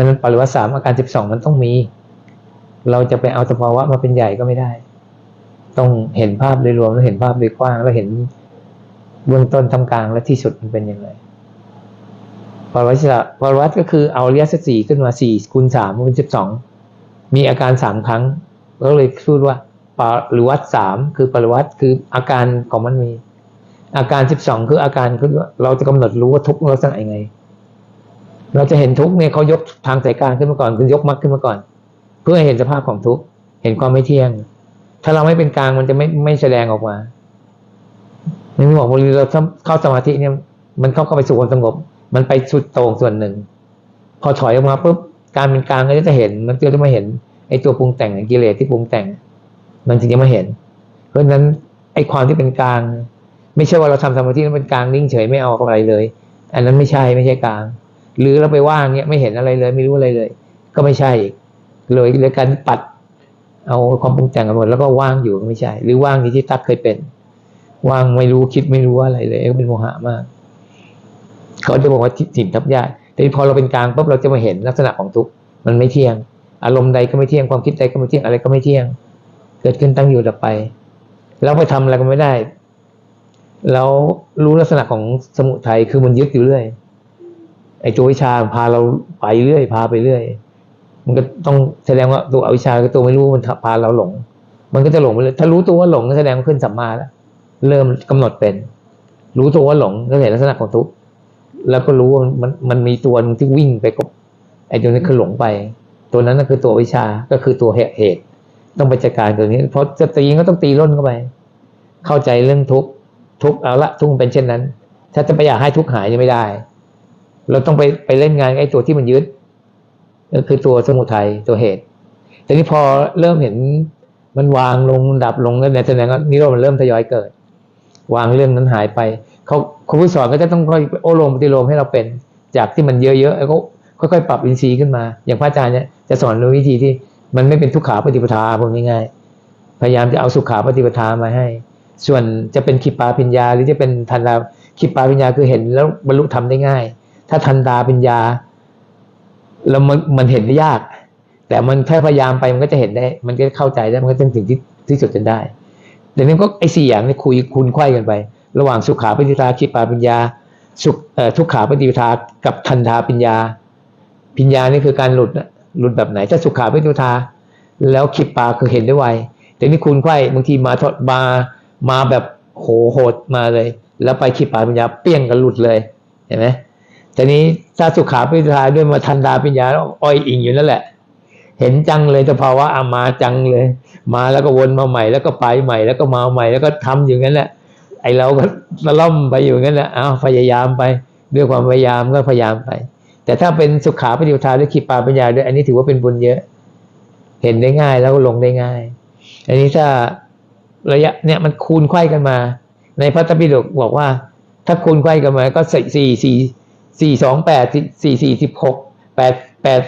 ราะฉะนั้นปริวัติสามอาการสิบสองมันต้องมี เราจะไปเอาสภาวะมาเป็นใหญ่ก็ไม่ได้ ต้องเห็นภาพโดยรวมแล้วเห็นภาพโดยกว้าง แล้วเห็นเบื้องต้นทำกลางและที่สุดมันเป็นยังไงปรวัติละปรวัติก็คือเอาอริยสสี่ขึ้นมาสี่คูณสามเป็นสิบสองมีอาการสามครั้งก็เลยพูดว่าปริวัติสามคือปริวัติคืออาการของมันมี อาการสิบสองคืออาการคือเราจะกำหนดรู้ว่าทุกข์ลักษณะยังไง เราจะเห็นทุกเนี่ยเขายกทางสายกลางขึ้นมาก่อนคือยกมรรคขึ้นมาก่อน เพื่อเห็นสภาพของทุกเห็นความไม่เที่ยง ถ้าเราไม่เป็นกลางมันจะไม่ไม่แสดงออกมาในหมอกบริเราเข้าสมาธิเนี่ย มันเข้าเข้าไปสู่ความสงบ มันไปสุดโต่งส่วนหนึ่ง พอถอยออกมาปุ๊บการเป็นกลางก็จะเห็น มันก็จะมาเห็นไอ้ตัวปรุงแต่งกิเลสที่ปรุงแต่ง มันจึงจะมาเห็น เพราะฉะนั้นไอ้ความที่เป็นกลาง ไม่ใช่ว่าเราทำสมาธิแล้วเป็นกลางนิ่งเฉยไม่เอาอะไรเลย อันนั้นไม่ใช่ไม่ใช่กลาง หรือเราไปว่างเนี่ยไม่เห็นอะไรเลยไม่รู้อะไรเลย ก็ไม่ใช่เลยเลยการปัดเอาความปรุงแต่งกันหมดแล้วก็ว่างอยู่ไม่ใช่ หรือว่างที่ที่ตักเคยเป็น ว่างไม่รู้คิดไม่รู้อะไรเลยก็เป็นโมหะมาก เขาจะบอกว่าสิ่งทับยากแต่พอเราเป็นกลางปุ๊บเราจะมาเห็นลักษณะของทุกข์มันไม่เที่ยง อารมณ์ใดก็ไม่เที่ยงความคิดใดก็ไม่เที่ยงอะไรก็ไม่เที่ยง เกิดขึ้นตั้งอยู่ดับไป แล้วไปทำอะไรก็ไม่ได้ แล้วรู้ลักษณะของสมุทัยคือมันยึดอยู่เรื่อย ไอ้ตัววิชาพาเราไปเรื่อย พาไปเรื่อย มันก็ต้องแสดงว่าตัวอวิชากับตัวไม่รู้มันพาเราหลง มันก็จะหลงไปเลยถ้ารู้ตัวว่าหลงก็แสดงว่าขึ้นสัมมาแล้วเริ่มกำหนดเป็น รู้ตัวว่าหลงก็เห็นลักษณะของทุกข์แล้วก็รู้ว่ามันมันมีตัวนึงที่วิ่งไปกับไอ้ตัวนี้คือหลงไป ตัวนั้นก็คือตัววิชาก็คือตัวเหตุ ต้องไปจัดการตัวนี้ เพราะจะตีก็ต้องตีร่นเข้าไป เข้าใจเรื่องทุกข์ทุกข์เอาละทุกข์เป็นเช่นนั้น ถ้าจะไปอยากให้ทุกข์หายยังไม่ได้ เราต้องไปไปเล่นงานไอ้ตัวที่มันยึดก็คือตัวสมุทัยตัวเหตุแต่นี้พอเริ่มเห็นมันวางลงดับลงแล้วเนี่ยแสดงว่านิโรธมันเริ่มทยอยเกิด วางเรื่องนั้นหายไปเขาครูผู้สอนก็จะต้องค่อยโอโลมปฏิโลมให้เราเป็น จากที่มันเยอะๆแล้วก็ค่อยๆ ปรับอินทรีย์ขึ้นมา อย่างพระอาจารย์เนี่ยจะสอนโดยวิธีที่มันไม่เป็นทุกขาปฏิปทาพวกง่ายๆพยายามจะเอาสุขาปฏิปทามาให้ ส่วนจะเป็นขิปปาปิญญาหรือจะเป็นทันดาขิปปาปิญญาคือเห็นแล้วบรรลุธรรมได้ง่าย ถ้าทันดาปิญญาแล้วมันมันเห็นได้ยาก แต่มันแค่พยายามไปมันก็จะเห็นได้ มันก็เข้าใจได้มันก็จะถึงที่ที่สุดจนได้เดี๋ยวนี้ก็ไอ้สี่อย่างนี้คุยคุณไขว้กันไป ระหว่างสุขาปฏิทาขิปปาปิญญา สุขทุกขาปฏิทากับทันดาปิญญาปิญญานี่คือการหลุดหลุดแบบไหนถ้าสุขาปฏิทาแล้วขิปปาคือเห็นได้ไวแต่นี่คุณไขว้บางทีมาทดมามาแบบโหโหดมาเลย แล้วไปขิปปาปิญญาเปี้ยงกันหลุดเลยเห็นไหม แต่นี้ถ้าสุขาปิทาด้วยมาทันดาปิญญาอ้อยอิงอยู่นั่นแหละ เห็นจังเลยสภาวะอามาจังเลย มาแล้วก็วนมาใหม่แล้วก็ไปใหม่แล้วก็มาใหม่แล้วก็ทำอยู่งั้นแหละ ไอเราก็ละล่อมไปอยู่งั้นแหละอ้าพยายามไปด้วยความพยายามก็พยายามไป แต่ถ้าเป็นสุขาปฏิปทาหรือขีปาปัญญาด้วยอันนี้ถือว่าเป็นบุญเยอะ เห็นได้ง่ายแล้วลงได้ง่าย อันนี้ถ้าระยะเนี่ยมันคูณไข้กันมา ในพระตปิฎกบอกว่า ถ้าคูณไข้กันมาก็สี่สี่ สี่สองแปดสี่สี่สิบหกแปดแปด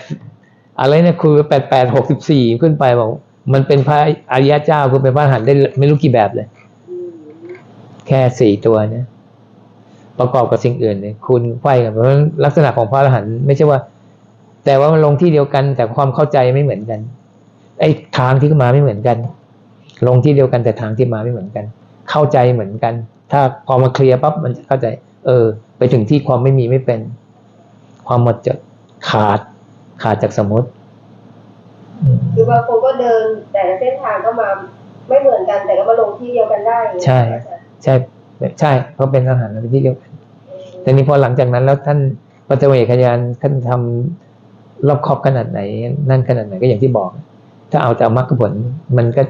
อะไรเนี่ยคือแปดแปดหกสิบสี่ขึ้นไปบอก มันเป็นพระอริยะเจ้าคือเป็นพระหันได้ไม่รู้กี่แบบเลย แค่สี่ตัวเนี่ยประกอบกับสิ่งอื่นเนี่ยคุณไขว้กันเพราะลักษณะของพระอรหันต์ไม่ใช่ว่า แต่ว่ามันลงที่เดียวกันแต่ความเข้าใจไม่เหมือนกัน ไอ้ทางที่มาไม่เหมือนกัน ลงที่เดียวกันแต่ทางที่มาไม่เหมือนกัน เข้าใจเหมือนกัน ถ้าพอมาเคลียร์ปั๊บมันจะเข้าใจ เออ ไปถึงที่ความไม่มีไม่เป็น ความหมดจดขาด ขาดจากสมมติ คือบางคนก็เดินแต่ละเส้นทางก็มาไม่เหมือนกันแต่ก็มาลงที่เดียวกันได้อย่างเงี้ยใช่ ใช่ใช่เพราะเป็นอาหารในที่เดียวกันแต่นี้พอหลังจากนั้นแล้วท่านพระเจวเอกยานท่านทำรอบครอบขนาดไหน นั่นขนาดไหนก็อย่างที่บอก ถ้าเอาแต่มรรคผลมันก็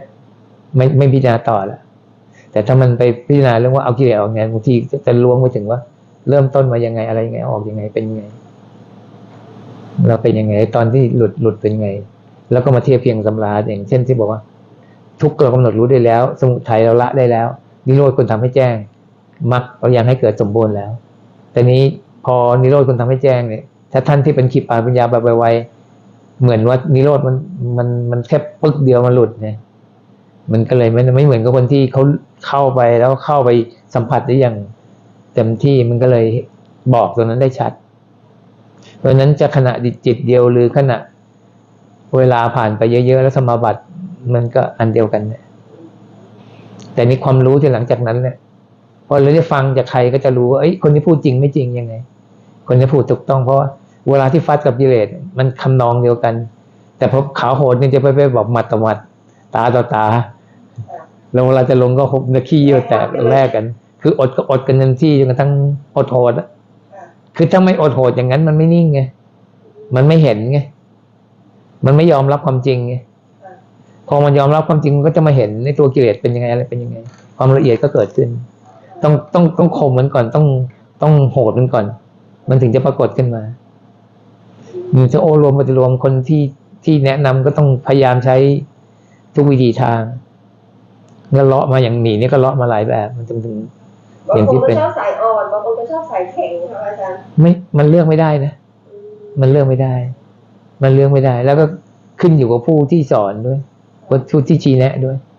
ไม่ไม่พิจารณาต่อละ แต่ถ้ามันไปพิจารณาเรื่องว่าเอากิเลสออกไงบางทีจะล้วงไปถึงว่า เริ่มต้นมายังไงอะไรยังไงออกยังไงเป็นยังไง เราเป็นยังไง ตอนที่หลุดหลุดเป็นไง แล้วก็มาเทียบเพียงสำราอย่างเช่นที่บอกว่า ทุกเรากำหนดรู้ได้แล้ว สมุทัยเราละได้แล้วนิโรธคนทำให้แจ้งมรรคเรายังให้เกิดสมบูรณ์แล้ว แต่นี้พอนิโรธคนทำให้แจ้งเนี่ยถ้าท่านที่เป็นขีปาปัญญาแบบไวๆเหมือนว่านิโรธมันมันมันแค่ปึ๊กเดียวมันหลุดเนี่ย มันก็เลยไม่ไม่เหมือนกับคนที่เขาเข้าไปแล้วเข้าไปสัมผัสได้อย่างเต็มที่มันก็เลยบอกตรงนั้นได้ชัด เพราะนั้นจะขณะจิตเดียวหรือขณะเวลาผ่านไปเยอะๆแล้วสมาบัติมันก็อันเดียวกันเนี่ยแต่นี่ความรู้ที่หลังจากนั้นเนี่ยพอเราได้ฟังจากใครก็จะรู้ว่าเอ้ยคนที่พูดจริงไม่จริงยังไง คนที่พูดถูกต้องเพราะว่าเวลาที่ฟัดกับกิเลสมันคำนองเดียวกัน แต่พอขาวโหดเนี่ยจะไปไปบอกมัดต่อมัด ตาต่อตาแล้วเวลาจะลงก็หบนาขี้เยี่ยวแตกแลกกัน คืออดก็อดกันเต็มที่จนกระทั่งอดโหดคือถ้าไม่อดโหดอย่างนั้นมันไม่นิ่งไงมันไม่เห็นไงมันไม่ยอมรับความจริงไงพอมันยอมรับความจริงมันก็จะมาเห็นในตัวกิเลสเป็นยังไงอะไรเป็นยังไง ความละเอียดก็เกิดขึ้น ต้องต้องต้องข่มมันก่อนต้องต้องโหดมันก่อน มันถึงจะปรากฏขึ้นมามือจะโอรวมปฏิรวมคนที่ที่แนะนำก็ต้องพยายามใช้ ทุกวิธีทางก็เลาะมาอย่างหนีนี่ก็เลาะมาหลายแบบ มันจึงถึงบางอย่างคนที่ก็เป็นชอบสายอ่อนบางคนก็ชอบสายแข็งค่ะอาจารย์ไม่มันเลือกไม่ได้นะอืมมันเลือกไม่ได้ มันเลือกไม่ได้ แล้วก็ขึ้นอยู่กับผู้ที่สอนด้วยผู้ที่ชี้แนะด้วยค